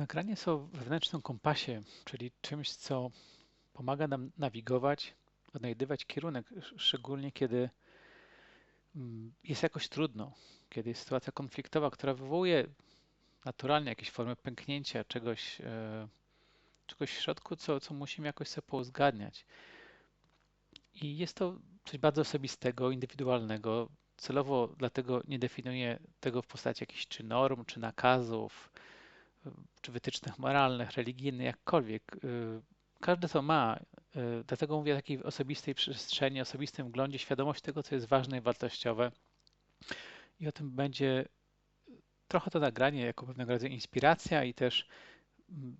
nagranie o wewnętrznym kompasie, czyli czymś, co pomaga nam nawigować, odnajdywać kierunek, szczególnie kiedy mm, jest jakoś trudno, kiedy jest sytuacja konfliktowa, która wywołuje naturalnie jakieś formy pęknięcia czegoś, e, czegoś w środku, co, co musimy jakoś sobie pouzgadniać. I jest to coś bardzo osobistego, indywidualnego. Celowo dlatego nie definiuję tego w postaci jakichś czy norm, czy nakazów, czy wytycznych moralnych, religijnych, jakkolwiek. Y, każdy to ma, y, dlatego mówię o takiej osobistej przestrzeni, osobistym wglądzie, świadomość tego, co jest ważne i wartościowe. I o tym będzie trochę to nagranie jako pewnego rodzaju inspiracja i też mm,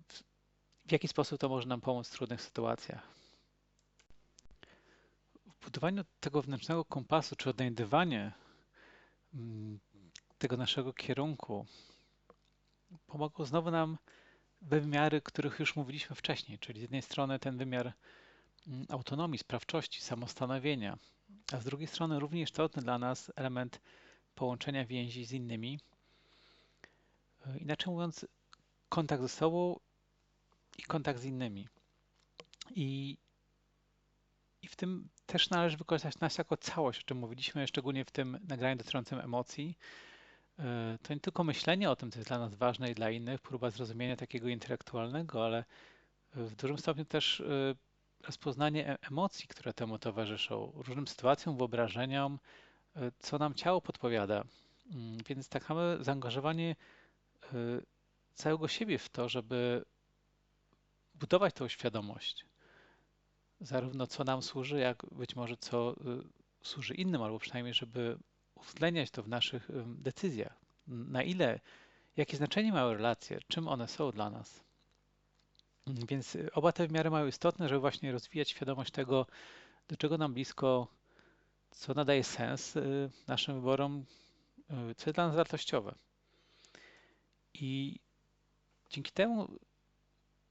w jaki sposób to może nam pomóc w trudnych sytuacjach. W budowaniu tego wewnętrznego kompasu, czy odnajdywanie mm, tego naszego kierunku, pomogą znowu nam wymiary, których już mówiliśmy wcześniej, czyli z jednej strony ten wymiar mm, autonomii, sprawczości, samostanowienia, a z drugiej strony również istotny dla nas element połączenia więzi z innymi. Inaczej mówiąc, kontakt ze sobą i kontakt z innymi. I, I w tym też należy wykorzystać nas jako całość, o czym mówiliśmy, szczególnie w tym nagraniu dotyczącym emocji, to nie tylko myślenie o tym, co jest dla nas ważne i dla innych, próba zrozumienia takiego intelektualnego, ale w dużym stopniu też e, rozpoznanie e, emocji, które temu towarzyszą, różnym sytuacjom, wyobrażeniom, co nam ciało podpowiada. Mm, więc tak mamy zaangażowanie całego siebie w to, żeby budować tą świadomość. Zarówno co nam służy, jak być może co służy innym, albo przynajmniej, żeby uwzględniać to w naszych decyzjach. Na ile, jakie znaczenie mają relacje, czym one są dla nas. Więc y, oba te wymiary mają istotne, żeby właśnie rozwijać świadomość tego, do czego nam blisko, co nadaje sens y, naszym wyborom, y, co jest dla nas wartościowe. I dzięki temu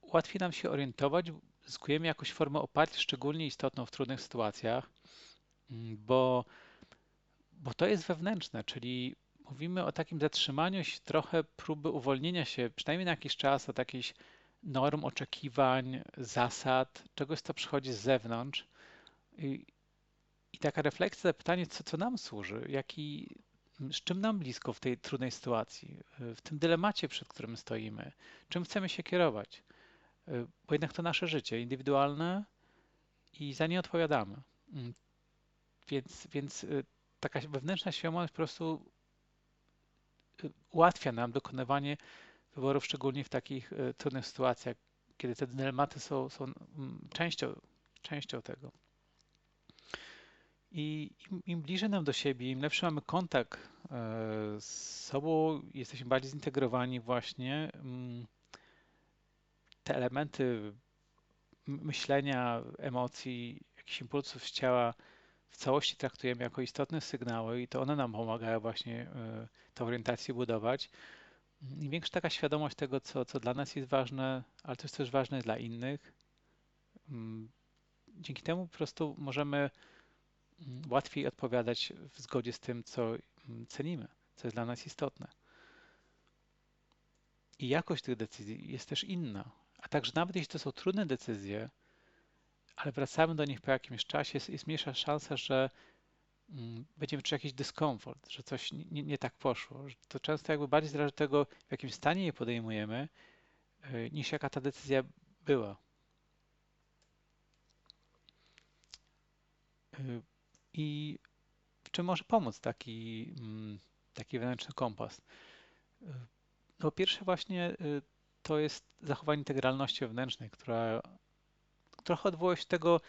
łatwiej nam się orientować, zyskujemy jakąś formę oparcia szczególnie istotną w trudnych sytuacjach, bo bo to jest wewnętrzne, czyli mówimy o takim zatrzymaniu się, trochę próby uwolnienia się, przynajmniej na jakiś czas, od jakichś norm, oczekiwań, zasad, czegoś, co przychodzi z zewnątrz. I, i taka refleksja, zapytanie, co, co nam służy, jaki, z czym nam blisko w tej trudnej sytuacji, w tym dylemacie, przed którym stoimy, czym chcemy się kierować. Bo jednak to nasze życie indywidualne i za nie odpowiadamy. Więc, więc y, taka wewnętrzna świadomość po prostu y, ułatwia nam dokonywanie wyborów, szczególnie w takich y, trudnych sytuacjach, kiedy te dylematy są, są mm, częścią, częścią tego. I im, im, bliżej nam do siebie, im lepszy mamy kontakt e, z sobą, jesteśmy bardziej zintegrowani właśnie, mm, te elementy myślenia, emocji, jakichś impulsów z ciała w całości traktujemy jako istotne sygnały i to one nam pomagają właśnie e, tę orientację budować. Im większa taka świadomość tego, co, co dla nas jest ważne, ale to jest też ważne dla innych, mm, dzięki temu po prostu możemy mm, łatwiej odpowiadać w zgodzie z tym, co mm, cenimy, co jest dla nas istotne. I jakość tych decyzji jest też inna. A także nawet jeśli to są trudne decyzje, ale wracamy do nich po jakimś czasie, jest, jest mniejsza szansa, że mm, będziemy czuć jakiś dyskomfort, że coś nie, nie, tak poszło. To często jakby bardziej zależy od tego, w jakim stanie je podejmujemy, y, niż jaka ta decyzja była. Y, I w czym może pomóc taki, mm, taki wewnętrzny kompas? Y, no, pierwsze właśnie to jest zachowanie integralności wewnętrznej, która trochę odwołuje się tego,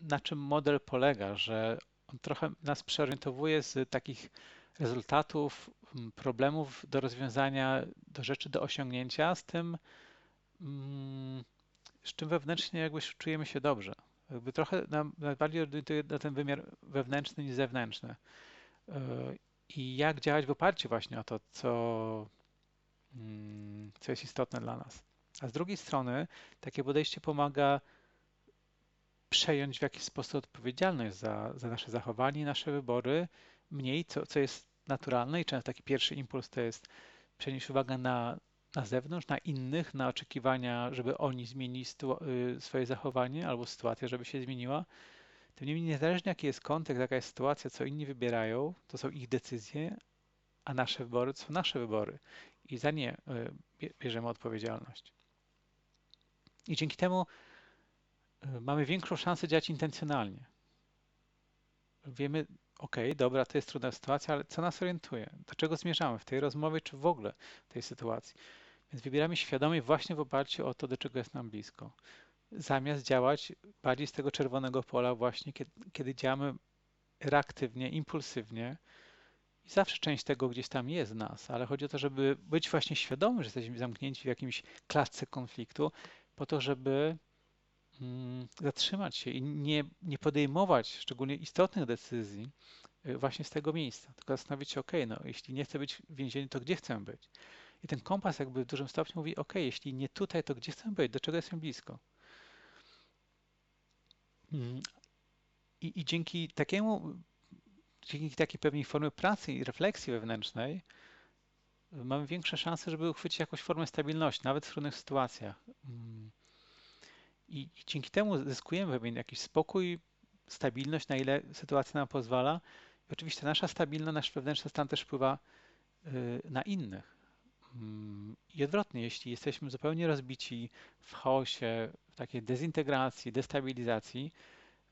na czym model polega, że on trochę nas przeorientowuje z takich rezultatów, problemów do rozwiązania, do rzeczy do osiągnięcia, z tym, z czym wewnętrznie jakby czujemy się dobrze. Jakby trochę nam, orientuje na ten wymiar wewnętrzny niż zewnętrzny. E, I jak działać w oparciu właśnie o to, co, co jest istotne dla nas. A z drugiej strony takie podejście pomaga przejąć w jakiś sposób odpowiedzialność za, za nasze zachowanie, nasze wybory, mniej, co, co jest naturalne i często taki pierwszy impuls to jest przenieść uwagę na na zewnątrz, na innych, na oczekiwania, żeby oni zmienili y, swoje zachowanie albo sytuacja, żeby się zmieniła. Tym niemniej, niezależnie jaki jest kontekst, jaka jest sytuacja, co inni wybierają, to są ich decyzje, a nasze wybory to są nasze wybory. I za nie y, bierzemy odpowiedzialność. I dzięki temu mamy większą szansę działać intencjonalnie. Wiemy, ok, dobra, to jest trudna sytuacja, ale co nas orientuje? Do czego zmierzamy w tej rozmowie, czy w ogóle w tej sytuacji? Więc wybieramy świadomie właśnie w oparciu o to, do czego jest nam blisko. Zamiast działać bardziej z tego czerwonego pola właśnie, kiedy, kiedy działamy reaktywnie, impulsywnie, i zawsze część tego gdzieś tam jest w nas, ale chodzi o to, żeby być właśnie świadomy, że jesteśmy zamknięci w jakimś klatce konfliktu, po to, żeby zatrzymać się i nie, nie podejmować szczególnie istotnych decyzji y, właśnie z tego miejsca, tylko zastanowić się, ok, no jeśli nie chcę być w więzieniu, to gdzie chcę być? I ten kompas jakby w dużym stopniu mówi, ok, jeśli nie tutaj, to gdzie chcę być, do czego jestem blisko? Mm, I, i dzięki takiemu, dzięki takiej pewnej formie pracy i refleksji wewnętrznej, mamy większe szanse, żeby uchwycić jakąś formę stabilności, nawet w trudnych sytuacjach. I, i dzięki temu zyskujemy pewien jakiś spokój, stabilność, na ile sytuacja nam pozwala. I oczywiście nasza stabilność, nasz wewnętrzny stan też wpływa y, na innych. Mm, I odwrotnie, jeśli jesteśmy zupełnie rozbici w chaosie, w takiej dezintegracji, destabilizacji,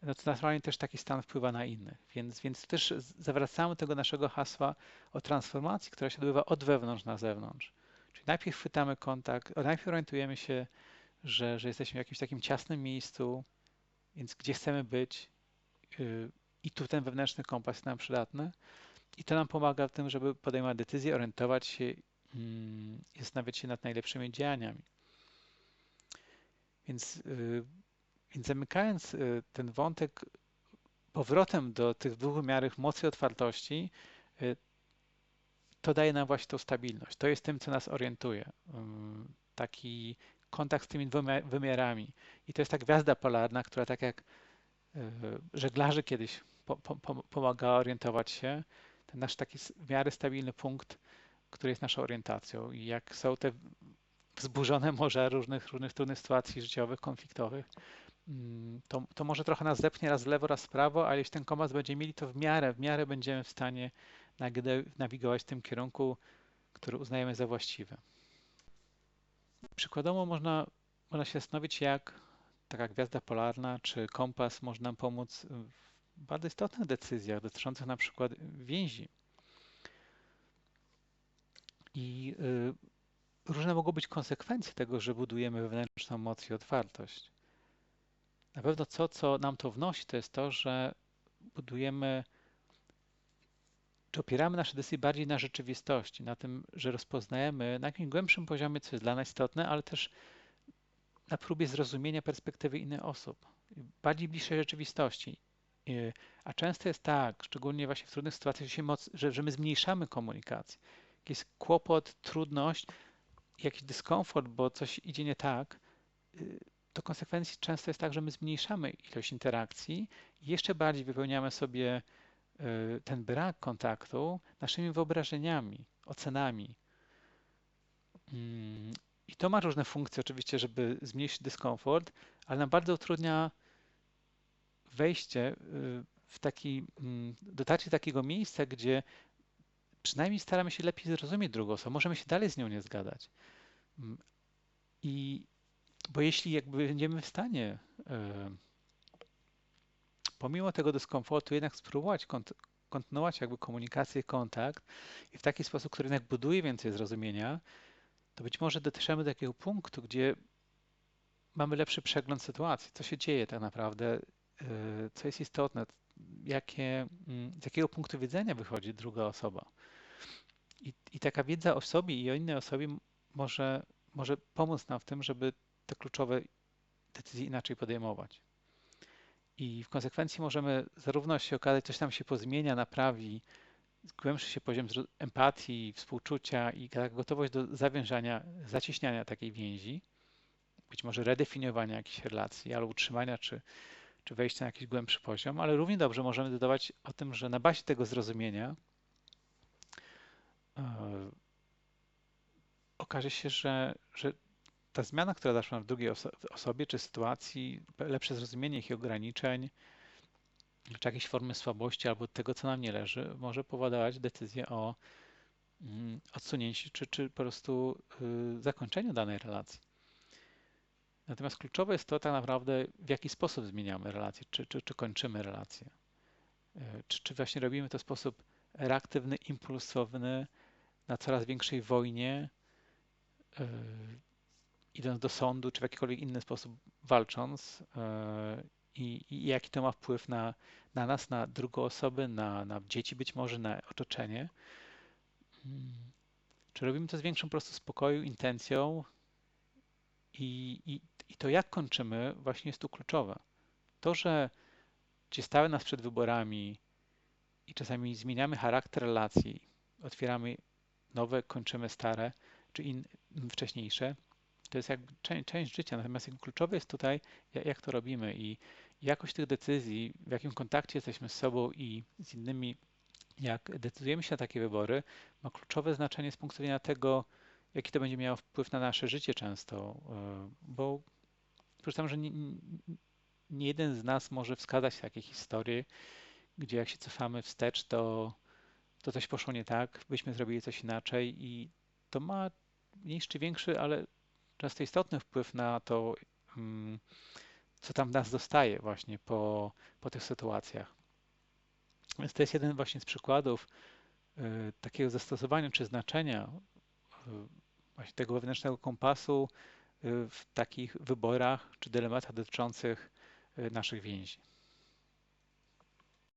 no to naturalnie też taki stan wpływa na innych. Więc, więc też zawracamy tego naszego hasła o transformacji, która się odbywa od wewnątrz na zewnątrz. Czyli najpierw chwytamy kontakt, najpierw orientujemy się, że, że jesteśmy w jakimś takim ciasnym miejscu, więc gdzie chcemy być yy, i tu ten wewnętrzny kompas jest nam przydatny. I to nam pomaga w tym, żeby podejmować decyzje, orientować się yy, i zastanawiać się nad najlepszymi działaniami. Więc yy, więc zamykając y, ten wątek powrotem do tych dwóch wymiarów mocy i otwartości, y, to daje nam właśnie tą stabilność. To jest tym, co nas orientuje. Taki kontakt z tymi dwoma wymiarami. I to jest ta gwiazda polarna, która tak jak y, żeglarzy kiedyś po, po, pomagała orientować się, ten nasz taki w miarę stabilny punkt, który jest naszą orientacją. I jak są te wzburzone morza różnych, różnych trudnych sytuacji życiowych, konfliktowych, Mm, to, to może trochę nas zepnie raz w lewo, raz w prawo, ale jeśli ten kompas będziemy mieli, to w miarę, w miarę będziemy w stanie nawigować w tym kierunku, który uznajemy za właściwy. Przykładowo można, można się zastanowić, jak taka gwiazda polarna czy kompas może nam pomóc w bardzo istotnych decyzjach dotyczących na przykład więzi. I y, różne mogą być konsekwencje tego, że budujemy wewnętrzną moc i otwartość. Na pewno to, co nam to wnosi, to jest to, że budujemy, czy opieramy nasze decyzje bardziej na rzeczywistości, na tym, że rozpoznajemy na jakimś głębszym poziomie, co jest dla nas istotne, ale też na próbie zrozumienia perspektywy innych osób, bardziej bliższej rzeczywistości. A często jest tak, szczególnie właśnie w trudnych sytuacjach, że, się moc, że, że my zmniejszamy komunikację. Jakiś kłopot, trudność, jakiś dyskomfort, bo coś idzie nie tak, y, to konsekwencji często jest tak, że my zmniejszamy ilość interakcji i jeszcze bardziej wypełniamy sobie y, ten brak kontaktu naszymi wyobrażeniami, ocenami. Mm, I to ma różne funkcje oczywiście, żeby zmniejszyć dyskomfort, ale nam bardzo utrudnia wejście y, w taki, mm, dotarcie do takiego miejsca, gdzie przynajmniej staramy się lepiej zrozumieć drugą osobę. Możemy się dalej z nią nie zgadać. Mm, I bo jeśli jakby będziemy w stanie e, pomimo tego dyskomfortu jednak spróbować kontynuować jakby komunikację, kontakt i w taki sposób, który jednak buduje więcej zrozumienia, to być może dotrzemy do takiego punktu, gdzie mamy lepszy przegląd sytuacji, co się dzieje tak naprawdę, e, co jest istotne, jakie, mm, z jakiego punktu widzenia wychodzi druga osoba. I, I, taka wiedza o sobie i o innej osobie może, może pomóc nam w tym, żeby te kluczowe decyzje inaczej podejmować. I w konsekwencji możemy zarówno się okazać, coś tam się pozmienia, naprawi, głębszy się poziom empatii, współczucia i gotowość do zawiązania, zacieśniania takiej więzi, być może redefiniowania jakichś relacji, albo utrzymania, czy, czy wejścia na jakiś głębszy poziom, ale równie dobrze możemy dodawać o tym, że na bazie tego zrozumienia e, okaże się, że, że ta zmiana, która zaszła w drugiej oso osobie czy sytuacji, lepsze zrozumienie ich ograniczeń, czy jakiejś formy słabości albo tego, co nam nie leży, może powodować decyzję o mm, odsunięciu czy, czy po prostu y, zakończeniu danej relacji. Natomiast kluczowe jest to tak naprawdę, w jaki sposób zmieniamy relacje, czy, czy, czy kończymy relacje. Y, czy, czy właśnie robimy to w sposób reaktywny, impulsowny, na coraz większej wojnie, y, idąc do sądu, czy w jakikolwiek inny sposób walcząc, i, i jaki to ma wpływ na, na nas, na drugą osobę, na, na dzieci być może, na otoczenie. Hmm. Czy robimy to z większą prostu spokoju, intencją i, i, i to jak kończymy właśnie jest tu kluczowe. To, że ci stały nas przed wyborami i czasami zmieniamy charakter relacji, otwieramy nowe, kończymy stare, czy in, wcześniejsze, to jest jakby część, część życia. Natomiast kluczowe jest tutaj, jak, jak to robimy i jakość tych decyzji, w jakim kontakcie jesteśmy z sobą i z innymi, jak decydujemy się na takie wybory, ma kluczowe znaczenie z punktu widzenia tego, jaki to będzie miało wpływ na nasze życie często, e, bo przypuszczam, że nie, nie jeden z nas może wskazać takie historie, gdzie jak się cofamy wstecz, to, to coś poszło nie tak, byśmy zrobili coś inaczej i to ma mniejszy czy większy, ale często istotny wpływ na to, mm, co tam nas zostaje właśnie po, po tych sytuacjach. Więc to jest jeden właśnie z przykładów y, takiego zastosowania czy znaczenia y, właśnie tego wewnętrznego kompasu y, w takich wyborach czy dylematach dotyczących naszych więzi.